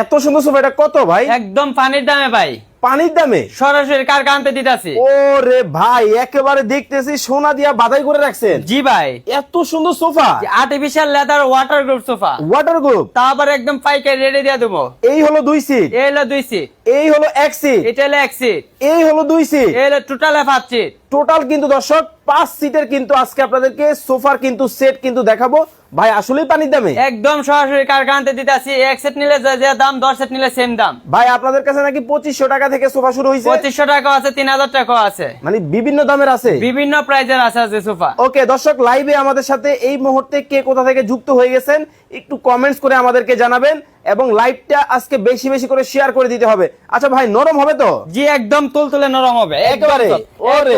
এত সুন্দর সোফা এটা কত ভাই? একদম পানির দামে ভাই। পানির দামে? সরাসরি কার কানতে দিতেছি? ও রে ভাই একেবারে দেখতেছি সোনা দিয়া বাধাই করে রাখছেন। জি ভাই। এত সুন্দর sofa artificial leather water group sofa water group তারপর একদম পাইকারি রেডি দিয়ে দেবো। এই হলো দুই সিট এই হলো দুই সিট এই হলো এক সিট এটা হলো এক সিট এই হলো দুই সিট এই হলো টোটাল পাঁচ সিট টোটাল কিন্তু দর্শক পাঁচ সিটের কিন্তু আজকে আপনাদেরকে সোফার কিন্তু সেট কিন্তু দেখাবো। ভাই আসলেই পানির দামে? একদম সরাসরি কারখানাতে দিতে দিতেছি। এক সেট নিলে যে যে দাম দশ সেট নিলে সেম দাম। ভাই আপনাদের কাছে নাকি পঁচিশশো টাকা থেকে সোফা শুরু হয়েছে পঁচিশশো টাকা আছে তিন হাজার টাকা আছে। মানে বিভিন্ন দামের আছে? বিভিন্ন প্রাইজের আছে আছে সোফা। ওকে দর্শক লাইভে আমাদের সাথে এই মুহূর্তে কে কোথা থেকে যুক্ত হয়ে গেছেন একটু কমেন্টস করে আমাদেরকে জানাবেন। এবং লাইভটা আজকে বেশি বেশি করে শেয়ার করে দিতে হবে। আচ্ছা ভাই নরম হবে তো? জি একদম তুলতুলে নরম হবে। একেবারে? ওরে।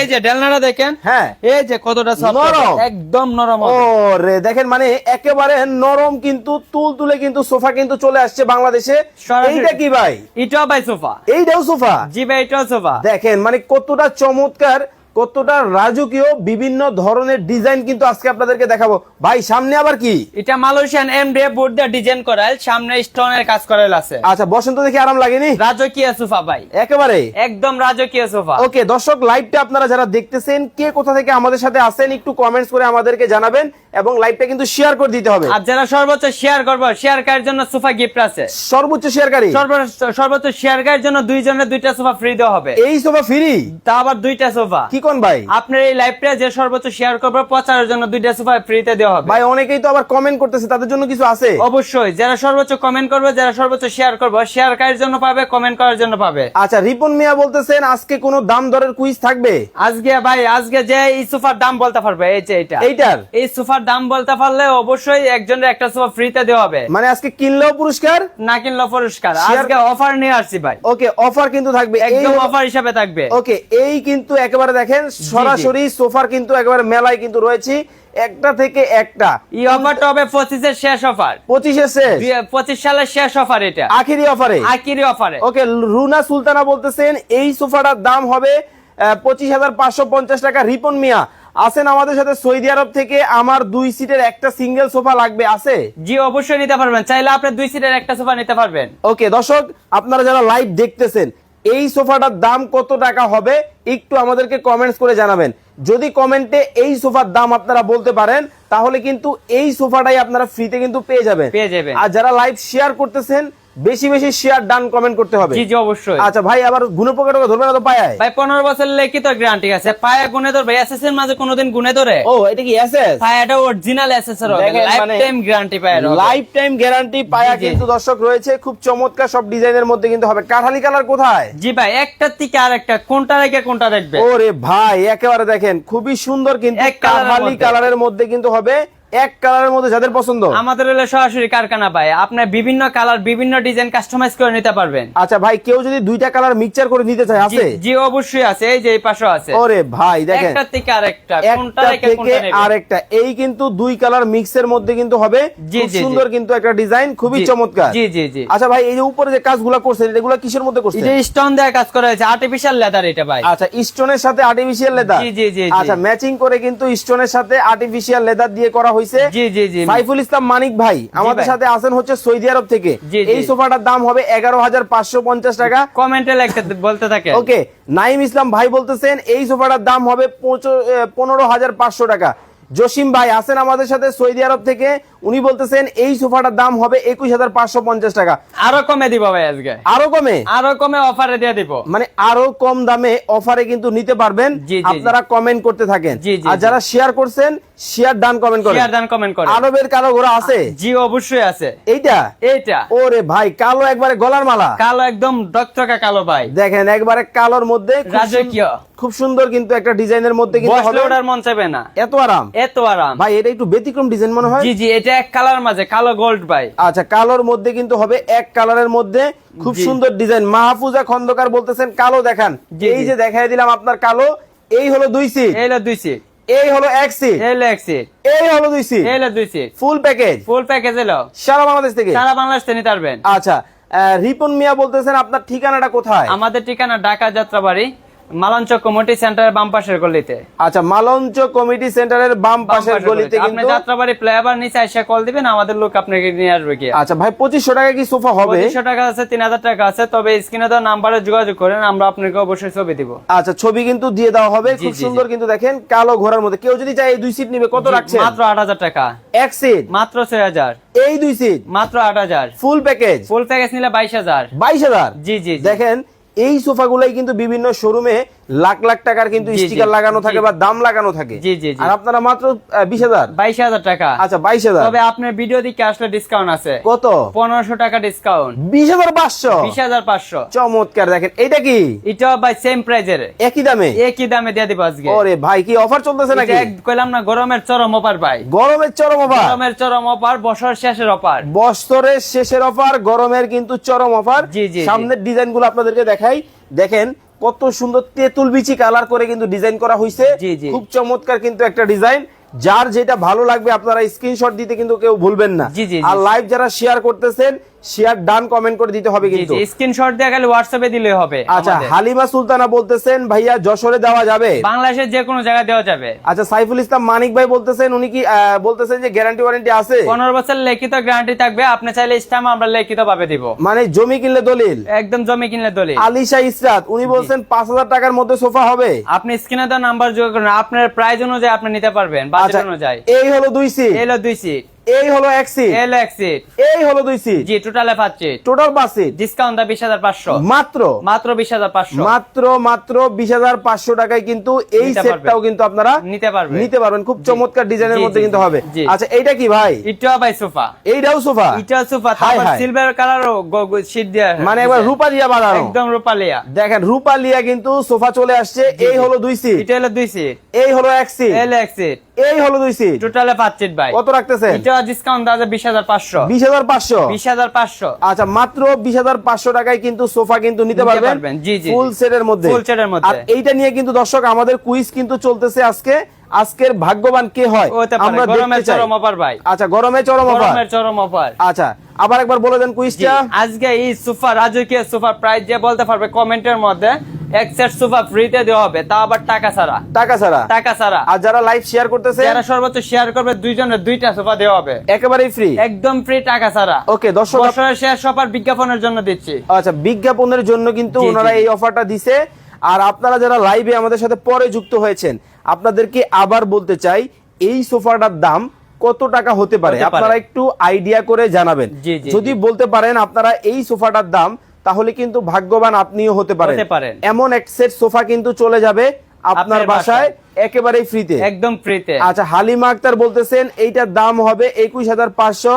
এই যে ডেলনাটা দেখেন হ্যাঁ। এই যে কতটা soft নরম। একদম নরম ও হবে। রে দেখেন মানে একেবারে নরম কিন্তু তুল তুলে কিন্তু সোফা কিন্তু চলে আসছে বাংলাদেশে। এইটা কি ভাই? এটাও ভাই সোফা। এইটাও সোফা? জি ভাই এটাও সোফা। দেখেন মানে কতটা চমৎকার কতটা রাজকীয় বিভিন্ন ধরনের ডিজাইন কিন্তু আজকে আপনাদেরকে দেখাবো। ভাই সামনে আবার কি? এটা মালয়েশিয়ান এমডিএফ বোর্ড দিয়ে ডিজাইন করাল সামনে স্টোনের কাজ করাল আছে। আচ্ছা বসন্ত দেখে আরাম লাগেনি? রাজকীয় সোফা ভাই। একেবারে? একদম রাজকীয় সোফা। ওকে দর্শক লাইভটা আপনারা যারা দেখতেছেন কে কোথা থেকে আমাদের সাথে আসেন একটু কমেন্টস করে আমাদেরকে জানাবেন এবং লাইভটা কিন্তু শেয়ার করে দিতে হবে। আর যারা সর্বোচ্চ শেয়ার করব শেয়ার করার জন্য সোফা গিফট আছে? সর্বোচ্চ শেয়ারকারী সর্বোচ্চ সর্বোচ্চ শেয়ার করার জন্য দুইজনের দুইটা সোফা ফ্রি দেওয়া হবে। এই সোফা ফ্রি তা আবার দুইটা সোফা। কি কোন ভাই? আপনার এই লাইভটা যে সর্বোচ্চ শেয়ার করবে প্রচারের জন্য দুইটা সোফা ফ্রিতে দেওয়া হবে। ভাই অনেকেই তো আবার কমেন্ট করতেছে তাদের জন্য কিছু আছে? অবশ্যই যারা সর্বোচ্চ কমেন্ট করবে যারা সর্বোচ্চ শেয়ার করবে শেয়ার করার জন্য পাবে কমেন্ট করার জন্য পাবে? আচ্ছা রিপন মিয়া বলতেছেন আজকে কোনো দাম দরের কুইজ থাকবে? আজকে ভাই আজকে যে এই সোফার দাম বলতে পারবে এই যে এটা এইটার? এই সোফার দাম বলতে পারলে অবশ্যই একজনের একটা সোফা ফ্রিতে দেওয়া হবে। মানে আজকে কিনলেও পুরস্কার? না কিনলো পুরস্কার। আজকে অফার নিয়ে আসছি ভাই। ওকে অফার কিন্তু থাকবে। একদম অফার হিসাবে থাকবে। ওকে এই কিন্তু একেবারে দেখেন সরাসরি সোফার কিন্তু একেবারে মেলায় কিন্তু রয়েছে। একটা থেকে একটা। এই অফারটা হবে পঁচিশের শেষ অফার পঁচিশে শেষ। পঁচিশ সালের শেষ অফার এটা। আখিরি অফারে আকিরি অফারে ওকে রুনা সুলতানা বলতেছেন এই সোফাটার দাম হবে পঁচিশ হাজার পাঁচশো পঞ্চাশ টাকা। রিপন মিয়া আছেন আমাদের সাথে সৌদি আরব থেকে। আমার দুই সিটের একটা সিঙ্গেল সোফা লাগবে আছে? জি অবশ্যই নিতে পারবেন। চাইলে আপনি দুই সিটের একটা সোফা নিতে পারবেন। ওকে দর্শক আপনারা যারা লাইভ দেখতেছেন এই সোফাটার দাম কত টাকা হবে একটু আমাদেরকে কমেন্টস করে জানাবেন যদি কমেন্টে এই সোফার দাম আপনারা বলতে পারেন তাহলে কিন্তু এই সোফাটাই আপনারা ফ্রিতে কিন্তু পেয়ে যাবেন পেয়ে যাবেন। আর যারা লাইভ শেয়ার করতেছেন বেশি বেশি শেয়ার ডান কমেন্ট করতে হবে। জি জি অবশ্যই। আচ্ছা ভাই আবার গুনে পোকা টোকা ধরবে না তো পায় ভাই পনেরো বছর লিখিত গ্যারান্টি আছে। পায়ে গুনে ধরবে এসএস এর মাঝে কোনোদিন গুনে ধরে। ও এটা কি এসএস পায়াটা অরিজিনাল এসএস এর হবে। লাইফ টাইম গ্যারান্টি পায় লাইফ টাইম গ্যারান্টি পায়া। কিন্তু দর্শক রয়েছে খুব চমৎকার সব ডিজাইনের মধ্যে কিন্তু হবে। কাঠালি কালার কোথায়? জি ভাই একটা থেকে আরেকটা কোনটা রেখে কোনটা দেখবে? ওরে ভাই একেবারে দেখেন খুবই সুন্দর কিন্তু কাঠালি কালারের মধ্যে কিন্তু হবে। এক কালারের মধ্যে যাদের পছন্দ। আমাদের হলো সরাসরি কারখানা ভাই আপনার বিভিন্ন কালার বিভিন্ন ডিজাইন কাস্টমাইজ করে নিতে পারবেন। আচ্ছা ভাই কেউ যদি দুইটা কালার মিক্সচার করে নিতে চায় আছে? জি অবশ্যই আছে এই যে এই পাশে আছে। ওরে ভাই দেখেন। একটা থেকে আরেকটা কোনটা থেকে আরেকটা। এই কিন্তু দুই কালার মিক্সের মধ্যে কিন্তু হবে। খুব। সুন্দর কিন্তু একটা ডিজাইন খুবই চমৎকার। জি জি জি। আচ্ছা ভাই এই যে উপরে যে কাজগুলো করছেন এগুলো কিসের মধ্যে করছেন? এটা স্টোন দেওয়া কাজ করা হয়েছে আর্টিফিশিয়াল লেদার এটা ভাই। আচ্ছা স্টোনের সাথে আর্টিফিশিয়াল লেদার জি, জি, জি, জি। আচ্ছা ম্যাচিং করে কিন্তু স্টোনের সাথে আর্টিফিশিয়াল লেদার দিয়ে করা হয়েছে। জি জি জি। সাইফুল ইসলাম মানিক ভাই। আমাদের সাথে আছেন হচ্ছে সৌদি আরব থেকে। এই সোফাটার দাম হবে এগারো হাজার পাঁচশো পঞ্চাশ টাকা। কমেন্টে বলতে থাকে। ওকে নাইম ইসলাম ভাই বলতেছেন এই সোফাটার দাম হবে পনেরো হাজার পাঁচশো টাকা। জসিম ভাই আছেন আমাদের সাথে সৌদি আরব থেকে। উনি বলতেছেন এই সোফাটার দাম হবে একুশ হাজার পাঁচশো পঞ্চাশ টাকা। আরও কমে দিব ভাই আজকে। আরও কমে? আরও কমে অফারে দিয়ে দিব। মানে আরও কম দামে অফারে কিন্তু নিতে পারবেন। আপনারা কমেন্ট করতে থাকেন। আর যারা শেয়ার করছেন শেয়ার ডান কমেন্ট করেন। শেয়ার দান কমেন্ট করে আরবের কালো ঘোড়া আছে? জি অবশ্যই আছে। এইটা? এইটা। ওরে ভাই কালো একবারে গলার মালা। কালো একদম ডকটকা কালো ভাই। দেখেন একবারে কালোর মধ্যে খুব রাজকীয়। খুব সুন্দর কিন্তু একটা ডিজাইনের মধ্যে কিন্তু হবে। ওঠার মন চাইবে না। এত আরাম। এত আরাম। ভাই এটা একটু ব্যতিক্রম ডিজাইন মনে হয়? জি জি এটা এক কালার মাঝে কালো গোল্ড ভাই। আচ্ছা কালোর মধ্যে কিন্তু হবে এক কালারের মধ্যে। খুব সুন্দর ডিজাইন মাহফুজা খন্দকার বলতেছেন কালো দেখান। এই। যে দেখাই দিলাম আপনার কালো এই হলো দুই সিট এই হলো দুই সিট এই হলো এক সিট এই হলো এক সিট এই হলো দুই সিট এই হলো দুই seat full package full package এলো। সারা বাংলাদেশ থেকে? সারা বাংলাদেশ থেকে নিতে পারবেন। আচ্ছা রিপন মিয়া বলতেছেন আপনার ঠিকানাটা কোথায়? আমাদের ঠিকানা ঢাকা যাত্রাবাড়ি মালঞ্চ কমিটি সেন্টারের বাম পাশের গলিতে। আচ্ছা মালঞ্চ কমিটি সেন্টারের বাম পাশের গলিতে আপনি যাত্রাবাড়ি ফ্লাইওভার নিচে এসে কল দিবেন আমাদের লোক আপনাকে নিয়ে আসবে কি আচ্ছা ভাই পঁচিশশো টাকা কি সোফা হবে? পঁচিশশো টাকা আছে তিন হাজার টাকা আছে তবে স্ক্রিনে দেওয়া নাম্বারে যোগাযোগ করেন আমরা আপনাকে অবশ্যই ছবি দিব। আচ্ছা ছবি কিন্তু দিয়ে দেওয়া হবে খুব সুন্দর কিন্তু দেখেন কালো ঘোড়ার মধ্যে। কেউ যদি চায় এই দুই সিট নিবে কত রাখছেন? মাত্র আট হাজার টাকা। এক সিট মাত্র ছয় হাজার। এই দুই সিট মাত্র আট হাজার। ফুল প্যাকেজ ফুল প্যাকেজ নিলে বাইশ হাজার। বাইশ হাজার? জি জি জি। দেখেন এই সোফাগুলাই কিন্তু বিভিন্ন শোরুমে লাখ লাখ টাকার কিন্তু স্টিকার লাগানো থাকে বা দাম লাগানো থাকে। জি, জি। আর আপনারা মাত্র বিশ হাজার? বাইশ হাজার টাকা। আচ্ছা বাইশ হাজার। তবে আপনার ভিডিও দিকে আসলে ডিসকাউন্ট আছে। কত? পনেরোশো টাকা ডিসকাউন্ট বিশ হাজার পাঁচশো? বিশ হাজার পাঁচশো। চমৎকার দেখেন এটা কি? এটা বাই সেম প্রাইজের একই দামে? একই দামে দিয়ে দিব আজকে। ওরে ভাই কি অফার চলতেছে নাকি? কইলাম না গরমের চরম অপার ভাই। গরমের চরম অফার গরমের চরম অফার বছর শেষের অফার বছরের শেষের অফার গরমের কিন্তু চরম অফার জি, জি। সামনের ডিজাইনগুলো আপনাদেরকে দেখাই। দেখেন কত সুন্দর তেঁতুল বিচি কালার করে কিন্তু ডিজাইন করা হয়েছে। খুব চমৎকার কিন্তু একটা ডিজাইন যার যেটা ভালো লাগবে আপনারা স্ক্রিনশট দিতে কিন্তু কেউ ভুলবেন না। আর লাইভ যারা শেয়ার করতেছেন শেয়ার ডান কমেন্ট করে দিতে হবে কিন্তু। স্ক্রিনশট দিয়ে গেলে হোয়াটসঅ্যাপে দিলে হবে আচ্ছা হালিমা সুলতানা বলতেছেন ভাইয়া যশোরে দেওয়া যাবে? বাংলাদেশের যে কোনো জায়গায় দেওয়া যাবে। আচ্ছা সাইফুল ইসলাম মানিক ভাই বলতেছেন উনি কি বলতেছেন যে গ্যারান্টি ওয়ারেন্টি আছে? পনেরো বছর লিখিত গ্যারান্টি থাকবে আপনি চাইলে স্ট্যাম্প আমরা লিখিত ভাবে দিব। মানে জমি কিনলে দলিল? একদম জমি কিনলে দলিল। আলিশা ইসরাত উনি বলছেন পাঁচ হাজার টাকার মধ্যে সোফা হবে। আপনি স্ক্রিনে দেওয়া নাম্বার যোগ করেন আপনার প্রাইস অনুযায়ী আপনি নিতে পারবেন আচ্ছা বাজেট অনুযায়ী। এই হলো দুই সিট এলো দুই সিট এই হলো এক সিট এলো এক সিট এই হলো দুই সিট জি টোটালে পাঁচ সিট টোটাল পাঁচ সিট ডিসকাউন্ট দা বিশ হাজার পাঁচশো। মাত্র? মাত্র বিশ হাজার পাঁচশো। মাত্র মাত্র বিশ হাজার পাঁচশো টাকায় কিন্তু এই সেটটাও কিন্তু আপনারা নিতে পারবেন নিতে পারবেন। খুব চমৎকার ডিজাইনের মধ্যে কিন্তু হবে। আচ্ছা এইটা কি ভাই? ইটা বাই সোফা। এইটাও সোফা? ইটা সোফা। তারপর। সিলভার কালারও শীট দিয়ে মানে একবার রূপা দিয়া বানানো। একদম রূপালিয়া। দেখেন রূপা লিয়া কিন্তু সোফা চলে আসছে। এই হলো দুই সিট এটা হলো দুই সিট এই হলো এক সিট এলো এক সিট এই হলো দুই সিট টোটালে পাঁচ সিট ভাই। কত রাখতেছেন? এটা ডিসকাউন্ট দেওয়া যায় বিশ হাজার পাঁচশো। বিশ হাজার পাঁচশো? বিশ হাজার পাঁচশো। আচ্ছা মাত্র বিশ হাজার পাঁচশো টাকায় কিন্তু সোফা কিন্তু নিতে নিতে পারবেন পারবেন, জি, জি, ফুল সেটের মধ্যে। Full set মধ্যে। আর এইটা নিয়ে কিন্তু দর্শক আমাদের কুইজ কিন্তু চলতেছে আজকে। আজকের ভাগ্যবান কে হয়? আমরা গরমের দেখতে চরম অফার ভাই। আচ্ছা গরমে চরম অফার। গরমের চরম অফার। আচ্ছা আবার একবার বলে দেন কুইজটা আজকে এই সোফা রাজকীয় সোফা প্রাইস যে বলতে পারবে কমেন্টের মধ্যে। এক সেট সোফা ফ্রিতে দেওয়া হবে তা আবার টাকা ছাড়া। টাকা ছাড়া? টাকা ছাড়া। আর যারা লাইভ শেয়ার করতেছে? যারা সর্বোচ্চ শেয়ার করবে দুইজনের দুইটা সোফা দেওয়া হবে। একেবারেই ফ্রি একদম ফ্রি টাকা ছাড়া। ওকে দর্শক বছরের শেষ সবার বিজ্ঞাপনের জন্য দিচ্ছি। আচ্ছা বিজ্ঞাপনের জন্য কিন্তু ওনারা। এই অফারটা দিছে। আর আপনারা যারা লাইভে আমাদের সাথে পরে যুক্ত হয়েছেন আপনাদেরকে আবার বলতে চাই এই সোফাটার দাম কত টাকা হতে পারে? আপনারা একটু আইডিয়া করে জানাবেন। যদি বলতে পারেন আপনারা এই সোফাটার দাম তাহলে কিন্তু ভাগ্যবান আপনিও হতে পারেন। এমন এক সেট সোফা কিন্তু চলে যাবে আপনার বাসায়। একেবারেই ফ্রিতে একদম ফ্রিতে আচ্ছা হালিমা আক্তার বলতেছেন এইটার দাম হবে একুশ হাজার পাঁচশো।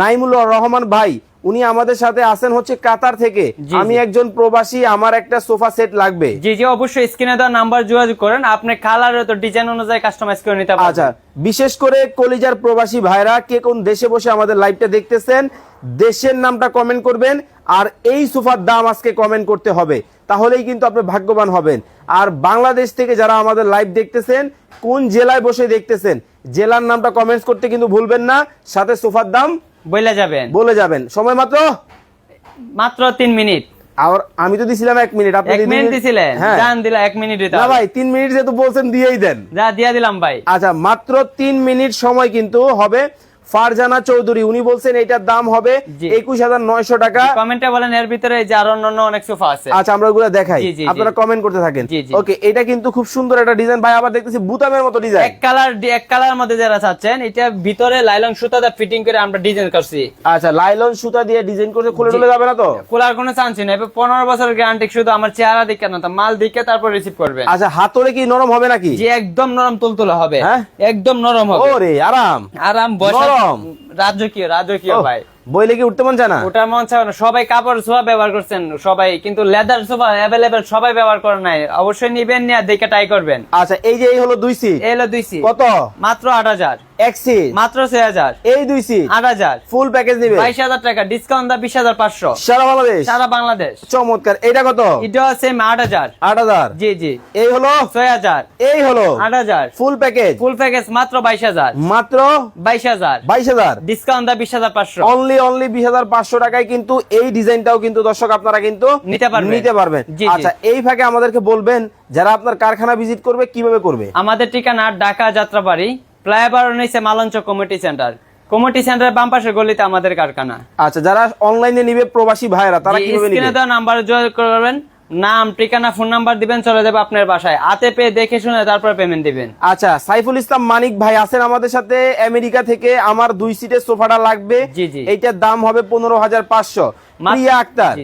নাইমুল রহমান ভাই উনি আমাদের সাথে আসেন হচ্ছে কাতার থেকে। আমি একজন প্রবাসী আমার একটা সোফা সেট লাগবে। জি জি অবশ্যই স্ক্রিনে দেওয়া নাম্বার যোগাযোগ করেন। আপনি কালার তো ডিজাইন অনুযায়ী কাস্টমাইজ করে নিতে পারবেন। আচ্ছা বিশেষ করে কলিজার প্রবাসী ভাইরা কে কোন দেশে বসে আমাদের লাইভটা দেখতেছেন দেশের নামটা কমেন্ট করবেন আর এই সোফার দাম আজকে কমেন্ট করতে হবে। তাহলেই কিন্তু আপনি ভাগ্যবান হবেন। আর বাংলাদেশ থেকে যারা আমাদের লাইভ দেখতেছেন কোন জেলায় বসে দেখতেছেন জেলার নামটা কমেন্টস করতে কিন্তু ভুলবেন না। সাথে সোফার দাম বইলা যাবেন। বলে যাবেন। সময় মাত্র? মাত্র তিন মিনিট। আর আমি তো দিছিলাম এক মিনিট আপনি এক মিনিট দিছিলেন। হ্যাঁ। জান দিলা এক মিনিট দিতে না ভাই তিন মিনিট যেহেতু বলছেন দিয়েই দেন। যা দিয়া দিলাম ভাই। আচ্ছা মাত্র তিন মিনিট সময় কিন্তু হবে। ফারজানা চৌধুরী উনি বলছেন এটার দাম হবে একুশ হাজার নয়শো টাকা। কমেন্টে বলেন এর ভিতরে যে আরও অন্য অনেক সোফা আছে। আচ্ছা আমরা ওগুলো দেখাই। আপনারা কমেন্ট করতে থাকেন। ওকে এটা কিন্তু খুব সুন্দর একটা ডিজাইন ভাই আবার দেখতেছি বুতামের মতো ডিজাইন এক কালার এক কালার মধ্যে যারা চাচ্ছেন এটা ভিতরে লাইলন সুতা দিয়ে ফিটিং করে আমরা ডিজাইন করছি। আচ্ছা লাইলন সুতা দিয়ে ডিজাইন করে খুলে। টুলে যাবে না তো? খোলার কোনো চান্স নেই। এবার পনেরো বছর গ্যারান্টি শুধু আমার চেহারা দিকে না তো মাল দিকে তারপর রিসিভ করবে আচ্ছা হাতরে কি নরম হবে নাকি? যে একদম নরম তুলতুলে হবে। হ্যাঁ? একদম নরম হবে। ওরে আরাম। আরাম বসা নরম। রাজকীয় রাজকীয় ভাই। বইলে কি উঠতে মন চায় না? ওটা মন চায় না। সবাই কাপড় সোফা ব্যবহার করছেন সবাই। কিন্তু লেদার সোফা অ্যাভেলেবেল সবাই ব্যবহার করে নাই। অবশ্যই নিবেন নিয়ে দেখে ট্রাই করবেন। আচ্ছা এই যে এই হলো দুই সিট হলো দুই সিট কত? মাত্র আট হাজার। মাত্র ছয় হাজার। এই দুই সিট আট হাজার। ফুল প্যাকেজ নিবে। বাইশ হাজার টাকা ডিসকাউন্ট দা বিশ হাজার পাঁচশো। সারা বাংলাদেশ। সারা বাংলাদেশ। চমৎকার। এটা কত? এটা সেম আট হাজার। আট হাজার। জি জি। এই হলো? ছয় হাজার। এই হলো? আট হাজার। ফুল প্যাকেজ ফুল প্যাকেজ মাত্র বাইশ হাজার। মাত্র? বাইশ হাজার। বাইশ হাজার। ডিসকাউন্ট দা বিশ হাজার পাঁচশো। অনলি অনলি বিশ হাজার পাঁচশো টাকায় কিন্তু এই ডিজাইনটাও কিন্তু দর্শক আপনারা কিন্তু নিতে পারবেন। নিতে পারবেন। আচ্ছা এই ফাঁকে আমাদেরকে বলবেন যারা আপনার কারখানা ভিজিট করবে কীভাবে করবে? আমাদের ঠিকানা ঢাকা যাত্রাবাড়ি ফ্লাইওভার নিচে মালঞ্চ কমিটি সেন্টার কমিটি সেন্টারের বাম পাশের গলিতে আমাদের কারখানা আচ্ছা যারা অনলাইনে নিবে প্রবাসী ভাইরা তারা কীভাবে নিবে? দেওয়া নাম্বার যোগাযোগ করবেন। নাম ঠিকানা ফোন নাম্বার দিবেন চলে যাবে আপনার বাসায়। হাতে পেয়ে দেখে শুনে তারপর পেমেন্ট দিবেন। আচ্ছা সাইফুল ইসলাম মানিক ভাই আছেন আমাদের সাথে আমেরিকা থেকে। আমার দুই সিটের সোফাটা লাগবে। জি, জি। এইটার দাম হবে পনেরো হাজার পাঁচশো। প্রিয়া আক্তার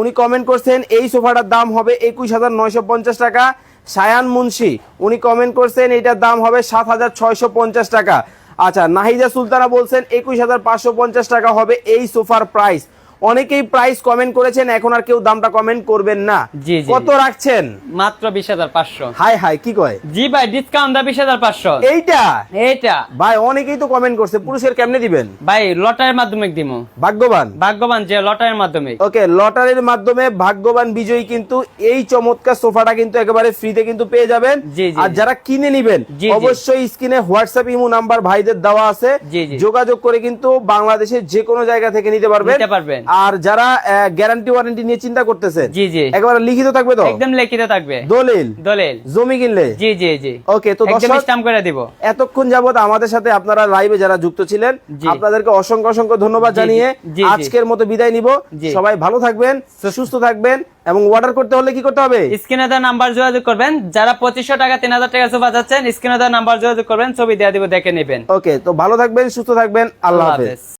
উনি কমেন্ট করছেন এই সোফাটার দাম হবে একুশ হাজার নয়শো পঞ্চাশ টাকা। সায়ান মুন্সি, উনি কমেন্ট করছেন এটার দাম হবে সাত হাজার ছয়শো পঞ্চাশ টাকা। আচ্ছা নাহিদা সুলতানা বলছেন একুশ হাজার পাঁচশো পঞ্চাশ টাকা হবে এই সোফার প্রাইস অনেকেই প্রাইস কমেন্ট করেছেন এখন আর কেউ দামটা কমেন্ট করবেন না। কত রাখছেন? মাত্র বিশ হাজার পাঁচশো। হাই হাই কি কয়? জি ভাই ডিসকাউন্ট দা বিশ হাজার পাঁচশো। এইটা? এইটা। ভাই অনেকেই তো কমেন্ট করছে পুরুষের কেমনে দিবেন? ভাই লটারির মাধ্যমে দিব ভাগ্যবান? ভাগ্যবান যে লটারির মাধ্যমে। ওকে লটারির মাধ্যমে ভাগ্যবান বিজয়ী কিন্তু এই চমৎকার সোফাটা কিন্তু একেবারে ফ্রিতে কিন্তু পেয়ে যাবেন। আর যারা কিনে নিবেন। অবশ্যই স্ক্রিনে হোয়াটসঅ্যাপ ইমো নাম্বার ভাইদের দেওয়া আছে। যোগাযোগ করে কিন্তু বাংলাদেশের যে কোনো জায়গা থেকে নিতে পারবেন। নিতে পারবেন। আর যারা গ্যারান্টি ওয়ারেন্টি নিয়ে চিন্তা করতেছে জি, জি। একেবারে লিখিত থাকবে তো? একদম লিখিত থাকবে। দলিল? দলিল। জমি কিনলে? জি জি জি। ওকে তো একদম দর্শক করে দিব। এতক্ষণ যাবত আমাদের সাথে আপনারা লাইভে যারা যুক্ত ছিলেন আপনাদেরকে অসংখ্য অসংখ্য ধন্যবাদ জানিয়ে। আজকের মতো বিদায় নিব। সবাই ভালো থাকবেন সুস্থ থাকবেন এবং অর্ডার করতে হলে কি করতে হবে? স্ক্রিনে দেওয়া নাম্বার যোগাযোগ করবেন। যারা পঁচিশশো টাকা তিন হাজার টাকা সোফা যাচ্ছেন স্ক্রিনে দেওয়া নাম্বার যোগাযোগ করবেন ছবি দেওয়া দিব দেখে নেবেন। ওকে তো ভালো থাকবেন সুস্থ থাকবেন আল্লাহ হাফেজ।